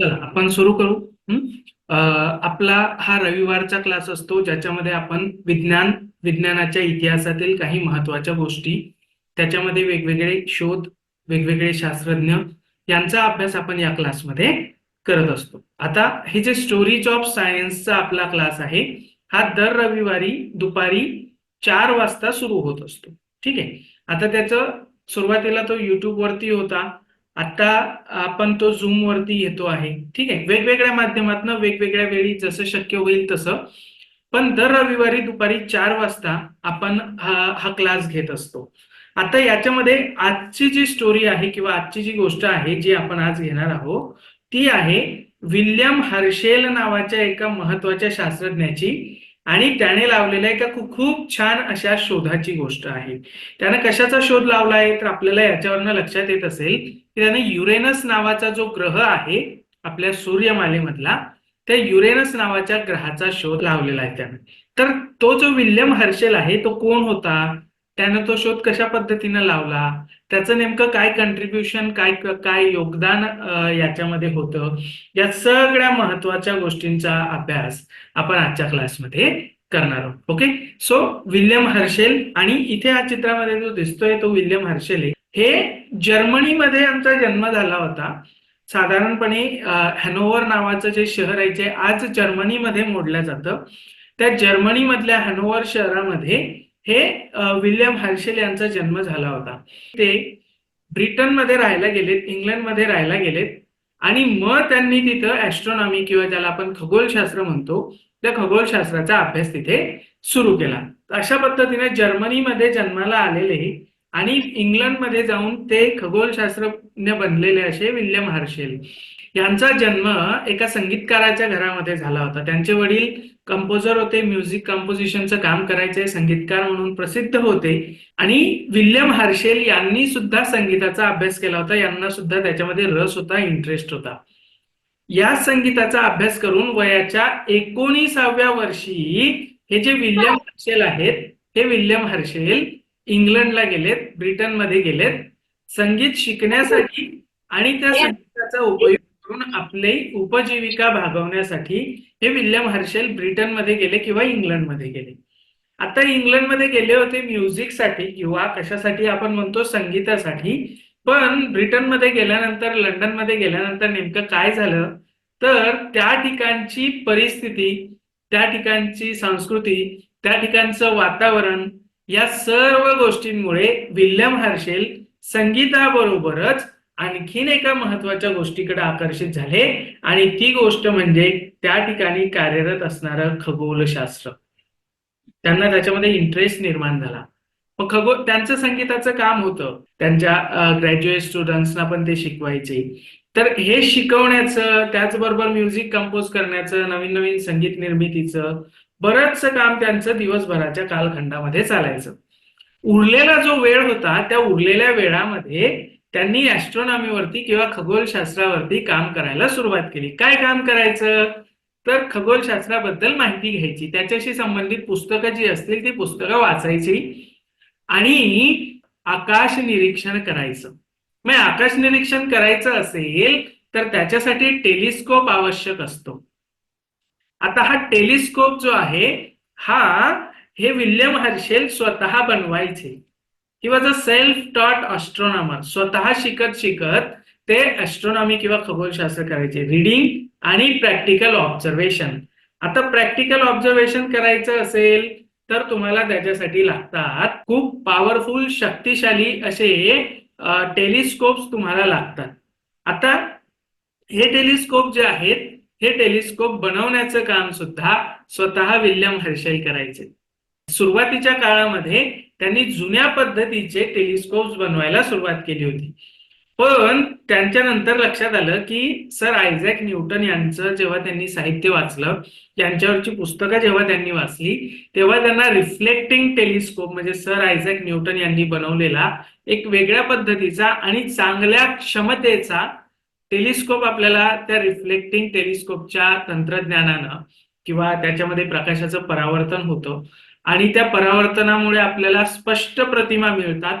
चला आपण सुरू करू. आपला हा रविवारचा क्लास असतो ज्याच्यामध्ये आपण विज्ञान विज्ञानाच्या इतिहासातील काही महत्त्वाच्या गोष्टी त्याच्यामध्ये वेगवेगळे शोध वेगवेगळे शास्त्रज्ञ यांचा अभ्यास आपण या क्लासमध्ये करत असतो. आता हे जे स्टोरीज ऑफ सायन्सचा आपला क्लास आहे हा दर रविवारी दुपारी चार वाजता सुरू होत असतो. ठीक आहे? आता त्याचं सुरुवातीला तो युट्यूब वरती होता आता आपण तो झूम वरती येतो आहे. ठीक आहे? वेगवेगळ्या माध्यमातून वेगवेगळ्या वेळी जसं शक्य होईल तसं. पण दर रविवारी दुपारी चार वाजता आपण हा हा क्लास घेत असतो. आता याच्यामध्ये आजची जी स्टोरी आहे किंवा आजची जी गोष्ट आहे जी आपण आज घेणार आहोत ती आहे विल्यम हर्शेल नावाच्या एका महत्त्वाच्या शास्त्रज्ञाची आणि त्याने लावलेल्या एका खूप छान अशा शोधाची गोष्ट आहे. त्यानं कशाचा शोध लावला आहे? तर आपल्याला याच्यावरनं लक्षात येत असेल की त्याने युरेनस नावाचा जो ग्रह आहे आपल्या सूर्यमालेमधला त्या युरेनस नावाच्या ग्रहाचा शोध लावलेला आहे त्याने. तर तो जो विल्यम हर्शेल आहे तो कोण होता? त्यानं तो शोध कशा पद्धतीनं लावला? त्याचं नेमकं काय कंट्रीब्युशन काय काय योगदान याच्यामध्ये होतं? या सगळ्या महत्त्वाच्या गोष्टींचा अभ्यास आपण आजच्या क्लासमध्ये करणार आहोत. ओके? सो विल्यम हर्शेल आणि इथे या चित्रामध्ये जो दिसतोय तो विल्यम हर्शेल आहे. हे जर्मनीमध्ये यांचा जन्म झाला होता. साधारणपणे हॅनोवर नावाचं जे शहर आहे जे आज जर्मनीमध्ये मोडलं जातं. त्या जर्मनीमधल्या हॅनोवर शहरामध्ये हे विल्यम हर्शेल यांचा जन्म झाला होता. ते ब्रिटनमध्ये राहायला गेलेत इंग्लंडमध्ये राहायला गेलेत. आणि मग त्यांनी तिथं ऍस्ट्रॉनॉमी किंवा ज्याला आपण खगोलशास्त्र म्हणतो त्या खगोलशास्त्राचा अभ्यास तिथे सुरू केला. अशा पद्धतीने जर्मनीमध्ये जन्माला आलेले आणि इंग्लंडमध्ये जाऊन ते खगोलशास्त्रज्ञ बनलेले असे विल्यम हर्शेल. यांचा जन्म एका संगीतकाराच्या घरामध्ये झाला होता. त्यांचे वडील कंपोजर होते म्युझिक कंपोजिशनचं काम करायचे संगीतकार म्हणून प्रसिद्ध होते. आणि विल्यम हर्शेल यांनी सुद्धा संगीताचा अभ्यास केला होता. यांना सुद्धा त्याच्यामध्ये रस होता इंटरेस्ट होता. या संगीताचा अभ्यास करून वयाच्या एकोणीसाव्या वर्षी हे जे विल्यम हर्शेल आहेत हे विल्यम हर्शेल इंग्लंडला गेलेत ब्रिटनमध्ये गेलेत. संगीत शिकण्यासाठी आणि त्या संगीताचा उपयोग करून आपली उपजीविका भागवण्यासाठी हे विल्यम हर्शेल ब्रिटनमध्ये गेले किंवा इंग्लंडमध्ये गेले. आता इंग्लंडमध्ये गेले होते म्युझिकसाठी किंवा कशासाठी आपण म्हणतो संगीतासाठी. पण ब्रिटनमध्ये गेल्यानंतर लंडनमध्ये गेल्यानंतर नेमकं काय झालं? तर त्या ठिकाणची परिस्थिती त्या ठिकाणची संस्कृती त्या ठिकाणचं वातावरण या सर्व गोष्टींमुळे विल्यम हर्शेल संगीताबरोबरच आणखीन एका महत्त्वाच्या गोष्टीकडे आकर्षित झाले आणि ती गोष्ट म्हणजे त्या ठिकाणी कार्यरत असणारं खगोलशास्त्र. त्यांना त्याच्यामध्ये इंटरेस्ट निर्माण झाला. मग खगोल त्यांचं संगीताचं काम होतं. त्यांच्या ग्रॅज्युएट स्टुडंट्सना पण ते शिकवायचे. तर हे शिकवण्याचं त्याचबरोबर म्युझिक कंपोज करण्याचं नवीन नवीन संगीत निर्मितीचं बरंचसं काम त्यांचं दिवसभराच्या कालखंडामध्ये चालायचं. उरलेला जो वेळ होता त्या उरलेल्या वेळामध्ये त्यांनी ऍस्ट्रॉनॉमीवरती किंवा खगोलशास्त्रावरती काम करायला सुरुवात केली. काय काम करायचं? तर खगोलशास्त्राबद्दल माहिती घ्यायची. त्याच्याशी संबंधित पुस्तकं जी असतील ती पुस्तकं वाचायची आणि आकाश निरीक्षण करायचं. मग आकाश निरीक्षण करायचं असेल तर त्याच्यासाठी टेलिस्कोप आवश्यक असतो. आता हा टेलिस्कोप जो आहे हा हे विल्यम हर्शेल स्वतः बनवायचे. He was a self taught astronomer स्वतः शिकत शिकत ते ऍस्ट्रॉनॉमी किंवा खगोलशास्त्र करायचे. रिडिंग आणि प्रॅक्टिकल ऑब्झर्वेशन आता प्रॅक्टिकल ऑब्झर्वेशन करायचं असेल तर तुम्हाला त्याच्यासाठी लागतात खूप पॉवरफुल शक्तिशाली असे टेलिस्कोप्स तुम्हाला लागतात. आता हे टेलिस्कोप जे आहेत हे टेलिस्कोप बनवण्याचं काम सुद्धा स्वतः विल्यम हर्शेल करायचे. सुरुवातीच्या काळामध्ये त्यांनी जुन्या पद्धतीचे टेलिस्कोप बनवायला सुरुवात केली होती. पण त्यांच्यानंतर लक्षात आलं की सर आयझॅक न्यूटन यांचं जेव्हा त्यांनी साहित्य वाचलं यांच्यावरची पुस्तकं जेव्हा त्यांनी वाचली तेव्हा त्यांना रिफ्लेक्टिंग टेलिस्कोप म्हणजे सर आयझॅक न्यूटन यांनी बनवलेला एक वेगळ्या पद्धतीचा आणि चांगल्या क्षमतेचा टेलिस्कोप आपल्याला त्या रिफ्लेक्टिंग टेलिस्कोपच्या तंत्रज्ञानानं किंवा त्याच्यामध्ये प्रकाशाचं परावर्तन होतं. आणि त्या परावर्तनामुळे आपल्याला स्पष्ट प्रतिमा मिळतात.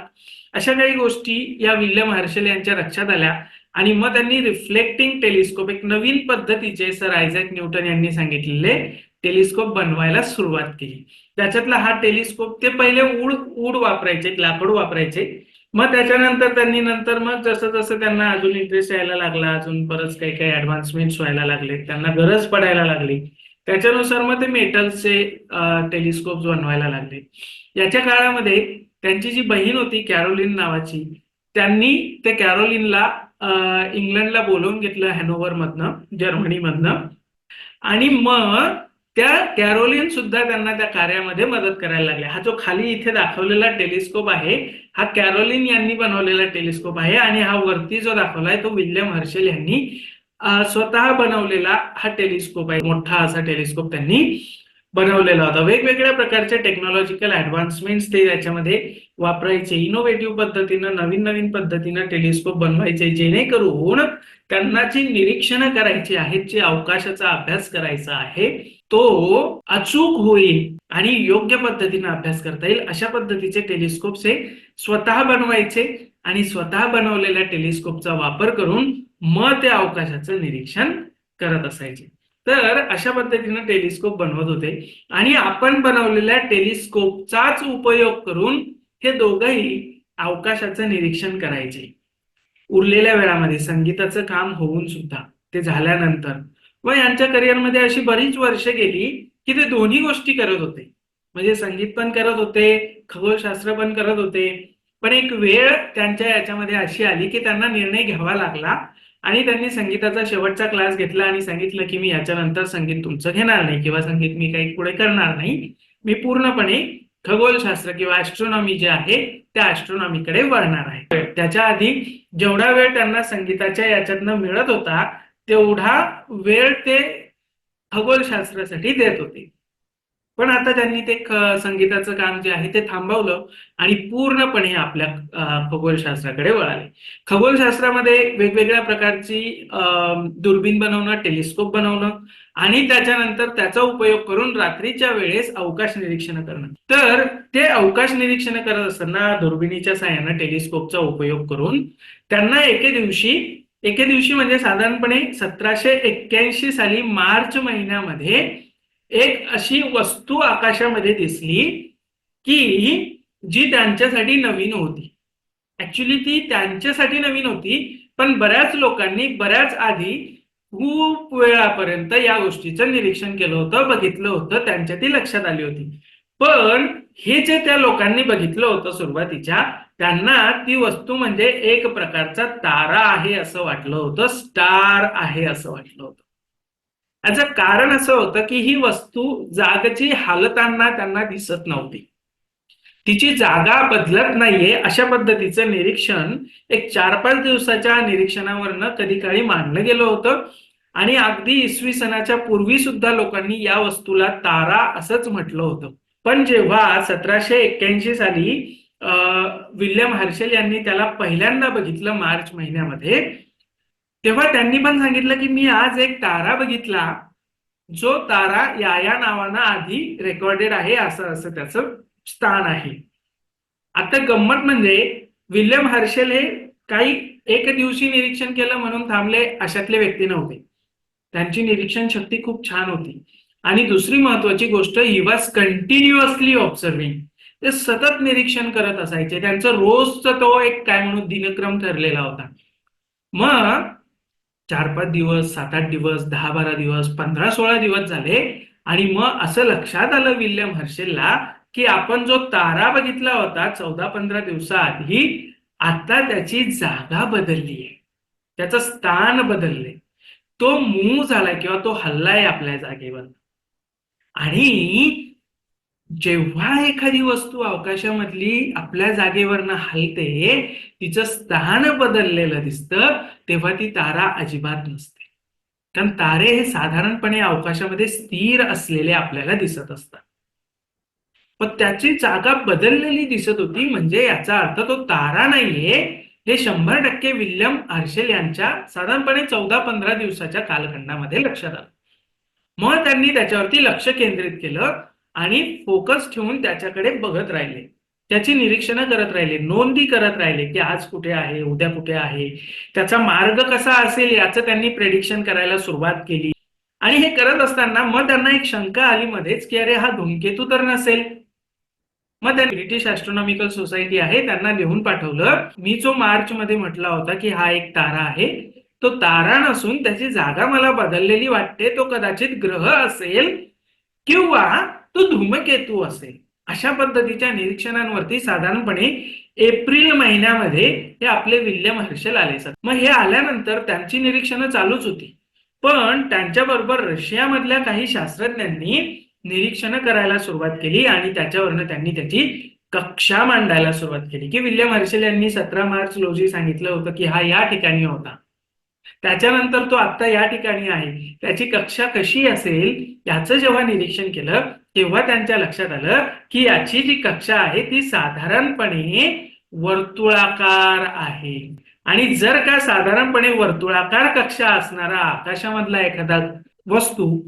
अशा काही गोष्टी या विल्यम हर्शेल यांच्या लक्षात आल्या. आणि मग त्यांनी रिफ्लेक्टिंग टेलिस्कोप एक नवीन पद्धतीचे सर आयझॅक न्यूटन यांनी सांगितलेले टेलिस्कोप बनवायला सुरुवात केली. त्याच्यातला हा टेलिस्कोप ते पहिले उड उड वापरायचे लाकूड वापरायचे. मग त्याच्यानंतर त्यांनी नंतर मग जसं जसं त्यांना अजून इंटरेस्ट यायला लागला अजून परत काही काही ऍडव्हान्समेंट्स व्हायला लागले त्यांना गरज पडायला लागली. त्याच्यानुसार मग ते मेटलचे टेलिस्कोप बनवायला लागले. याच्या काळामध्ये त्यांची जी बहीण होती कॅरोलिन नावाची त्यांनी ते कॅरोलिनला इंग्लंडला बोलवून घेतलं हॅनोवर मधनं जर्मनीमधनं आणि मग त्या कॅरोलिन सुद्धा त्यांना त्या कार्यामध्ये मदत करायला लागल्या. हा जो खाली इथे दाखवलेला टेलिस्कोप आहे हा कॅरोलिन यांनी बनवलेला टेलिस्कोप आहे आणि हा वरती जो दाखवलाय तो विल्यम हर्शेल यांनी स्वतः बनवलेला हा टेलिस्कोप आहे. मोठा असा टेलिस्कोप त्यांनी बनवलेला होता. वेगवेगळ्या प्रकारचे टेक्नॉलॉजिकल ऍडव्हान्समेंट्स ते याच्यामध्ये वापरायचे. इनोव्हेटिव्ह पद्धतीनं नवीन नवीन पद्धतीनं टेलिस्कोप बनवायचे जेणेकरून त्यांना जी निरीक्षणं करायची आहेत जे अवकाशाचा अभ्यास करायचा आहे तो अचूक होईल आणि योग्य पद्धतीने अभ्यास करता येईल. अशा पद्धतीचे टेलिस्कोप्स हे स्वतः बनवायचे आणि स्वतः बनवलेल्या टेलिस्कोपचा वापर करून मग त्या अवकाशाचं निरीक्षण करत असायचे. तर अशा पद्धतीनं टेलिस्कोप बनवत होते आणि आपण बनवलेल्या टेलिस्कोपचाच उपयोग करून हे दोघंही अवकाशाचं निरीक्षण करायचे. उरलेल्या वेळामध्ये संगीताचं काम होऊन सुद्धा ते झाल्यानंतर व यांच्या करिअरमध्ये अशी बरीच वर्ष गेली की ते दोन्ही गोष्टी करत होते. म्हणजे संगीत पण करत होते खगोलशास्त्र पण करत होते. पण एक वेळ त्यांच्या याच्यामध्ये अशी आली की त्यांना निर्णय घ्यावा लागला आणि त्यांनी संगीताचा शेवटचा क्लास घेतला आणि सांगितलं की मी याच्यानंतर संगीत तुमचं घेणार नाही किंवा संगीत मी काही पुढे करणार नाही. मी पूर्णपणे खगोलशास्त्र किंवा ऍस्ट्रॉनॉमी जे आहे त्या ऍस्ट्रॉनॉमीकडे वळणार आहे. त्याच्या आधी जेवढा वेळ त्यांना संगीताच्या याच्यातनं मिळत होता तेवढा वेळ ते खगोलशास्त्रासाठी देत होते. पण आता त्यांनी ते संगीताचं काम जे आहे ते थांबवलं आणि पूर्णपणे आपल्या खगोलशास्त्राकडे वळाले. खगोलशास्त्रामध्ये वेगवेगळ्या प्रकारची अं, दुर्बीण बनवणं टेलिस्कोप बनवणं आणि त्याच्यानंतर त्याचा उपयोग करून रात्रीच्या वेळेस अवकाश निरीक्षण करणं. तर ते अवकाश निरीक्षण करत असताना दुर्बिणीच्या साह्यानं टेलिस्कोपचा उपयोग करून त्यांना एके दिवशी एके दिवशी म्हणजे साधारणपणे सतराशे एक्क्याऐंशी साली मार्च महिन्यामध्ये एक अशी वस्तू आकाशामध्ये दिसली की जी त्यांच्यासाठी नवीन होती. ऍक्च्युली ती त्यांच्यासाठी नवीन होती पण बऱ्याच लोकांनी बऱ्याच आधी खूप वेळापर्यंत या गोष्टीचं निरीक्षण केलं होतं बघितलं होतं त्यांच्या ती लक्षात आली होती. पण हे जे त्या लोकांनी बघितलं होतं सुरुवातीच्या त्यांना ती वस्तू म्हणजे एक प्रकारचा तारा आहे असं वाटलं होतं स्टार आहे असं वाटलं होतं. याचं कारण असं होतं की ही वस्तू जागची हालताना त्यांना दिसत नव्हती. तिची जागा बदलत नाहीये अशा पद्धतीचं निरीक्षण एक चार पाच दिवसाच्या निरीक्षणावरनं कधी काळी मांडलं गेलं होतं. आणि अगदी इसवी सणाच्या पूर्वी सुद्धा लोकांनी या वस्तूला तारा असंच म्हटलं होतं. पण जेव्हा सतराशे एक्क्याऐंशी साली विल्यम हर्शेल यांनी त्याला पहिल्यांदा बघितलं मार्च महिन्यामध्ये. तेव्हा त्यांनी पण सांगितलं की मी आज एक तारा बघितला. जो तारा या या नावानं आधी रेकॉर्डेड आहे असं असं त्याचं स्थान आहे. आता गंमत म्हणजे विल्यम हर्शेल हे काही एक दिवशी निरीक्षण केलं म्हणून थांबले अशातले व्यक्ती नव्हते. त्यांची निरीक्षण शक्ती खूप छान होती. आणि दुसरी महत्वाची गोष्ट ही वॉज कंटिन्युअसली ऑब्झर्विंग ते सतत निरीक्षण करत असायचे. त्यांचं रोजचा तो एक काय म्हणून दिनक्रम ठरलेला होता. मग चार पाच दिवस सात आठ दिवस दहा बारा दिवस पंधरा सोळा दिवस झाले आणि मग असं लक्षात आलं विल्यम हर्षेलला की आपण जो तारा बघितला होता चौदा पंधरा दिवसाआधी आता त्याची जागा बदलली आहे. त्याचं स्थान बदललंय. तो मूव झालाय किंवा तो हल्लाय आपल्या जागेवर. आणि जेव्हा एखादी वस्तू अवकाशामधली आपल्या जागेवरनं हलते तिचं स्थान बदललेलं दिसतं तेव्हा ती तारा अजिबात नसते. कारण तारे हे साधारणपणे अवकाशामध्ये स्थिर असलेले आपल्याला दिसत असतात. पण त्याची जागा बदललेली दिसत होती म्हणजे याचा अर्थ तो तारा नाहीये. हे शंभर टक्के विल्यम हर्शेल यांच्या साधारणपणे चौदा पंधरा दिवसाच्या कालखंडामध्ये लक्षात आलं. मग त्यांनी त्याच्यावरती लक्ष केंद्रित केलं. आणि फोकस ठेवून त्याच्याकडे बघत राहिले. त्याची निरीक्षणं करत राहिले नोंदी करत राहिले की आज कुठे आहे उद्या कुठे आहे त्याचा मार्ग कसा असेल याचं त्यांनी प्रेडिक्शन करायला सुरुवात केली. आणि हे करत असताना मग त्यांना एक शंका आली मध्येच की अरे हा धूमकेतू तर नसेल. मग त्यांनी ब्रिटिश ऍस्ट्रॉनॉमिकल सोसायटी आहे त्यांना लिहून पाठवलं. मी जो मार्च मध्ये म्हटला होता की हा एक तारा आहे तो तारा नसून त्याची जागा मला बदललेली वाटते तो कदाचित ग्रह असेल. किंवा तो धूमकेतू असेल. अशा पद्धतीच्या निरीक्षणांवरती साधारणपणे एप्रिल महिन्यामध्ये हे आपले विल्यम हर्षल आले सर. मग हे आल्यानंतर त्यांची निरीक्षणं चालूच होती. पण त्यांच्याबरोबर रशियामधल्या काही शास्त्रज्ञांनी निरीक्षणं करायला सुरुवात केली आणि त्याच्यावरनं त्यांनी त्याची कक्षा मांडायला सुरुवात केली. की विल्यम हर्षल यांनी सतरा मार्च रोजी सांगितलं होतं की हा या ठिकाणी होता. त्याच्यानंतर तो आता या ठिकाणी आहे. त्याची कक्षा कशी असेल याचं जेव्हा निरीक्षण केलं तेव्हा त्यांच्या लक्षात आलं की याची जी कक्षा आहे ती साधारणपणे वर्तुळाकार आहे. आणि जर का साधारणपणे वर्तुळाकार कक्षा असणारा आकाशामधला एखादा वस्तू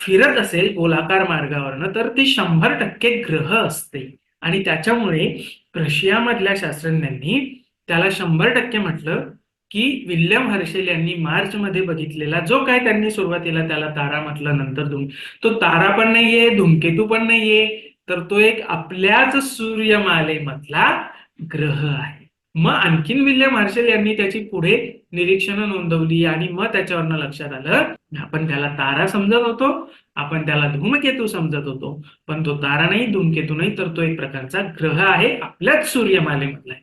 फिरत असेल गोलाकार मार्गावरनं तर ती शंभर टक्के ग्रह असते. आणि त्याच्यामुळे रशियामधल्या शास्त्रज्ञांनी त्याला शंभर टक्के म्हटलं की विल्यम हर्शेल यांनी मार्च मध्ये बघितलेला जो काय त्यांनी सुरुवातीला त्याला तारा म्हटलं नंतर धूम. तो तारा पण नाहीये धूमकेतू पण नाहीये तर तो एक आपल्याच सूर्यमालेमधला ग्रह आहे. मग आणखीन विल्यम हर्शेल यांनी त्याची पुढे निरीक्षणं नोंदवली आणि मग त्याच्यावरनं लक्षात आलं आपण त्याला तारा समजत होतो आपण त्याला धूमकेतू समजत होतो पण तो तारा नाही धूमकेतू नाही तर तो एक प्रकारचा ग्रह आहे आपल्याच सूर्यमालेमधला आहे.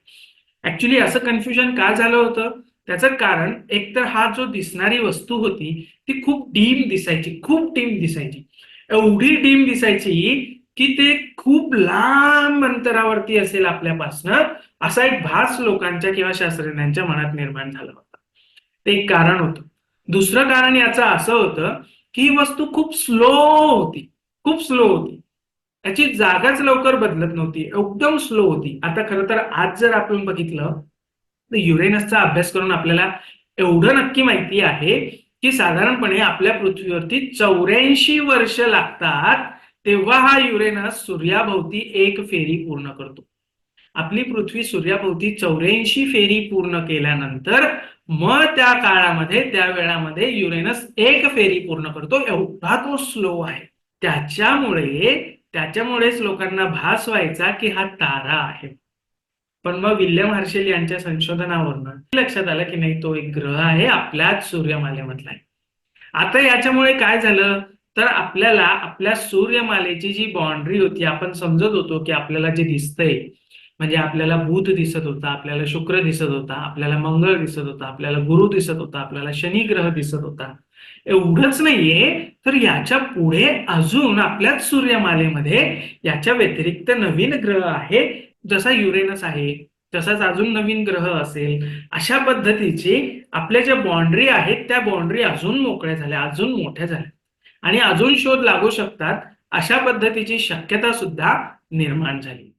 ऍक्च्युली असं कन्फ्युजन का झालं होतं? त्याचं कारण एकतर हा जो दिसणारी वस्तू होती ती खूप डीम दिसायची खूप डीम दिसायची. एवढी डीम दिसायची की ते खूप लांब अंतरावरती असेल आपल्यापासनं असा एक भास लोकांच्या किंवा शास्त्रज्ञांच्या मनात निर्माण झाला होता. ते एक कारण होतं. दुसरं कारण याचं असं होतं की ही वस्तू खूप स्लो होती खूप स्लो होती. याची जागाच लवकर बदलत नव्हती एकदम स्लो होती. आता खरं तर आज जर आपण बघितलं तर युरेनसचा अभ्यास करून आपल्याला एवढं नक्की माहिती आहे की साधारणपणे आपल्या पृथ्वीवरती चौऱ्याऐंशी वर्ष लागतात तेव्हा हा युरेनस सूर्याभोवती एक फेरी पूर्ण करतो. आपली पृथ्वी सूर्याभोवती चौऱ्याऐंशी फेरी पूर्ण केल्यानंतर मग त्या काळामध्ये त्या वेळामध्ये युरेनस एक फेरी पूर्ण करतो. एवढा तो स्लो आहे. त्याच्यामुळे त्याच्यामुळेच लोकांना भास व्हायचा की हा तारा आहे. पण मग विल्यम हर्शेल यांच्या संशोधनावरनं लक्षात आलं की नाही तो एक ग्रह आहे आपल्याच सूर्यमालेमधला आहे. आता याच्यामुळे काय झालं? तर आपल्याला आपल्या सूर्यमालेची जी बाउंड्री होती आपण समजत होतो की आपल्याला जे दिसतंय म्हणजे आपल्याला बुध दिसत होता आपल्याला शुक्र दिसत होता आपल्याला मंगळ दिसत होता आपल्याला गुरु दिसत होता आपल्याला शनी ग्रह दिसत होता. एवढंच नाहीये तर याच्यापुढे अजून आपल्याच सूर्यमालेमध्ये याच्या व्यतिरिक्त नवीन ग्रह आहे जसा युरेनस आहे तसाच अजून नवीन ग्रह असेल अशा पद्धतीची आपल्या ज्या बाउंड्री आहेत त्या बाउंड्री अजून मोकळ्या झाल्या अजून मोठ्या झाल्या. आणि अजून शोध लागू शकतात अशा पद्धतीची शक्यता सुद्धा निर्माण झाली.